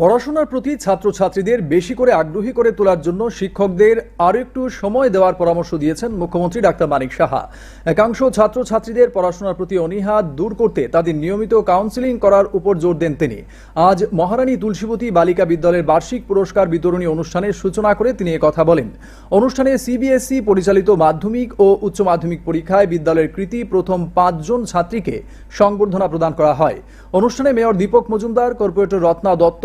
পড়াশোনার প্রতি ছাত্রছাত্রীদের বেশি করে আগ্রহী করে তোলার জন্য শিক্ষকদের আরও একটু সময় দেওয়ার পরামর্শ দিয়েছেন মুখ্যমন্ত্রী ডাক্তার মানিক সাহা। একাংশ ছাত্রছাত্রীদের পড়াশোনার প্রতি অনীহা দূর করতে তাদের নিয়মিত কাউন্সিলিং করার উপর জোর দেন তিনি। আজ মহারানী তুলসীবতী বালিকা বিদ্যালয়ের বার্ষিক পুরস্কার বিতরণী অনুষ্ঠানের সূচনা করে তিনি কথা বলেন, অনুষ্ঠানে সিবিএসই পরিচালিত মাধ্যমিক ও উচ্চ মাধ্যমিক পরীক্ষায় বিদ্যালয়ের কৃতি প্রথম পাঁচজন ছাত্রীকে সংবর্ধনা প্রদান করা হয়। অনুষ্ঠানে মেয়র দীপক মজুমদার, কর্পোরেটর রত্না দত্ত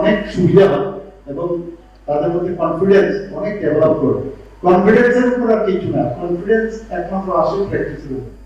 অনেক সুবিধা এবং তাদের মধ্যে কনফিডেন্স অনেক ডেভেলপ করবে কনফিডেন্সের উপর আর কিছু না। কনফিডেন্স একমাত্র আসে প্র্যাকটিসের উপর